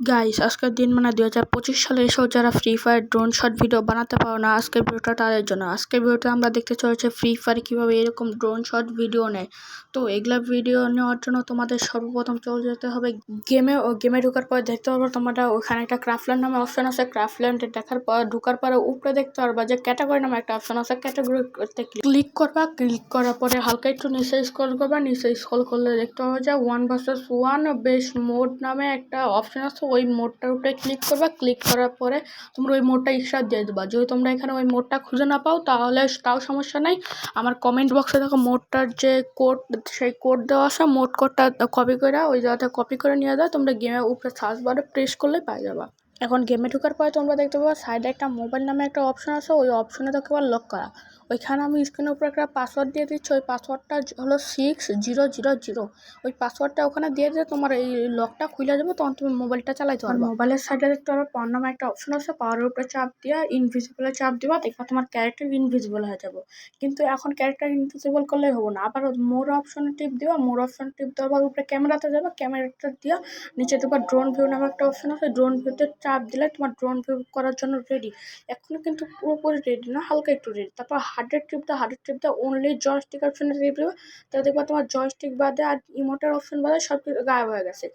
Guys আজকের দিন মানে দুই হাজার পঁচিশ সালে এসেও যারা Free Fire drone shot video বানাতে পারো না, আজকের ভিডিওটা তাদের জন্য। আজকের ভিডিওতে আমরা দেখতে চলেছি ফ্রি ফায়ার কীভাবে এরকম ড্রোন শট ভিডিও নেয়। তো এগুলা ভিডিও নেওয়ার জন্য তোমাদের সর্বপ্রথম চলে যেতে হবে গেমে ও গেমে ঢোকার পর দেখতে পারব তোমরা ওখানে একটা ক্রাফল্যান্ড নামে অপশন আছে। ক্রাফল্যান্ডে দেখার পর ঢোকার পরে উপরে দেখতে পারবা যে ক্যাটাগরি নামে একটা অপশন আছে। ক্যাটাগরিতে ক্লিক করবা। ক্লিক করার পরে হালকা একটু নিচে স্ক্রল করবা। নিচে স্ক্রল করলে দেখতে পাবো যে ওয়ান ভার্সেস ওয়ান বেশ মোড নামে একটা অপশন আছে। ওই মোডটার উপরে ক্লিক করবা ক্লিক করার পরে তোমরা ওই মোডটা ইশার দিয়ে দেবা। যদি তোমরা এখানে ওই মোডটা খুঁজে না পাও, তাহলে তাও সমস্যা নাই। আমার কমেন্ট বক্সে দেখো মোডটার যে কোড সেই কোড দেওয়া আসা মোড কোডটা কপি করে ওই জায়গাটা কপি করে নিয়ে যাও তোমরা গেমের উপরে সার্চ বারে প্রেস করলে পাই যাবা। এখন গেমে ঢোকার পরে তোমরা দেখতে পাবো সাইডে একটা মোবাইল নামে একটা অপশন আছে, ওই অপশনে দেখতে পাবো লক করা। ওইখানে আমি স্ক্রিনের উপরে একটা পাসওয়ার্ড দিয়ে দিচ্ছি ওই পাসওয়ার্ডটা হলো সিক্স জিরো জিরো জিরো ওই পাসওয়ার্ডটা ওখানে দিয়ে দিলে তোমার এই লকটা খুলে যাবে তখন তুমি মোবাইলটা চালাইতে পারবে। মোবাইলের সাইডে দেখতে পারবে পাওয়ার নামে একটা অপশন আছে পাওয়ারের উপরে চাপ দিয়ে ইনভিজিবলে চাপ দিবা দেখবা তোমার ক্যারেক্টার ইনভিজিবল হয়ে যাবে। কিন্তু এখন ক্যারেক্টার ইনভিজিবল করলে হব না আবার মোর অপশনে টিপ দিবা মোর অপশন টিপ দেওয়ার উপরে ক্যামেরাতে যাবে ক্যামেরাটা দিয়ে নিচে তোমার ড্রোন ভিউ নামে একটা অপশন আছে ড্রোন ভিউতে চাপ দিলে তোমার ড্রোন ভিউ করার জন্য রেডি এখনও কিন্তু পুরোপুরি রেডি না হালকা একটু রেডি তারপর হার্ডের ট্রিপ দাও হার্ডের ট্রিপ দাও অনলি জয়স্টিক অপশনে টিপ দেবে। তো দেখবা তোমার জয়স্টিক বাদে আর ইমোটের অপশন বাদে সব কিছু গায়েব হয়ে গেছে।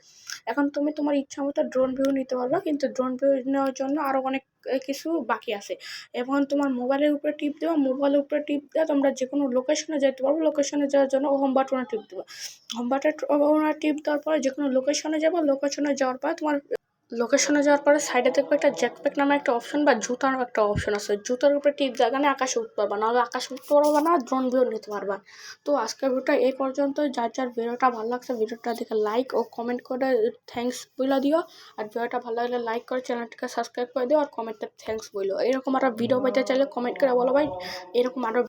এখন তুমি তোমার ইচ্ছা মতো ড্রোন ভিউ নিতে পারবে, কিন্তু ড্রোন ভিউ নেওয়ার জন্য আরও অনেক কিছু বাকি আছে। এবং তোমার মোবাইলের উপরে টিপ দেওয়া মোবাইলের উপরে টিপ দেওয়া তোমরা যে কোনো লোকেশনে যেতে পারব। লোকেশনে যাওয়ার জন্য হোম বাটনে টিপ দেবো। হোম বাটনে টিপ দেওয়ার পরে যে কোনো লোকেশনে যাব লোকেশনে যাওয়ার পরে তোমার লোকেশনে যাওয়ার পরে সাইডে দেখব একটা জ্যাকপ্যাক নামে একটা অপশন বা জুতার একটা অপশন আছে। জুতার উপরে টিপ জায়গানে আকাশে উঠতে পারবা, নাহলে আকাশে উঠতে পারবা না ড্রোন ভিউ নিতে পারবা। তো আজকের ভিডিওটা এই পর্যন্ত যার যার ভিডিওটা ভালো লাগছে ভিডিওটা দেখে লাইক ও কমেন্ট করে থ্যাংকস বলে দিও। আর ভিডিওটা ভালো লাগলে লাইক করে চ্যানেলটাকে সাবস্ক্রাইব করে দিও আর কমেন্টে থ্যাংকস বলো এরকম আরও ভিডিও পেতে চাইলে কমেন্ট করে বলো ভাই। এরকম আরও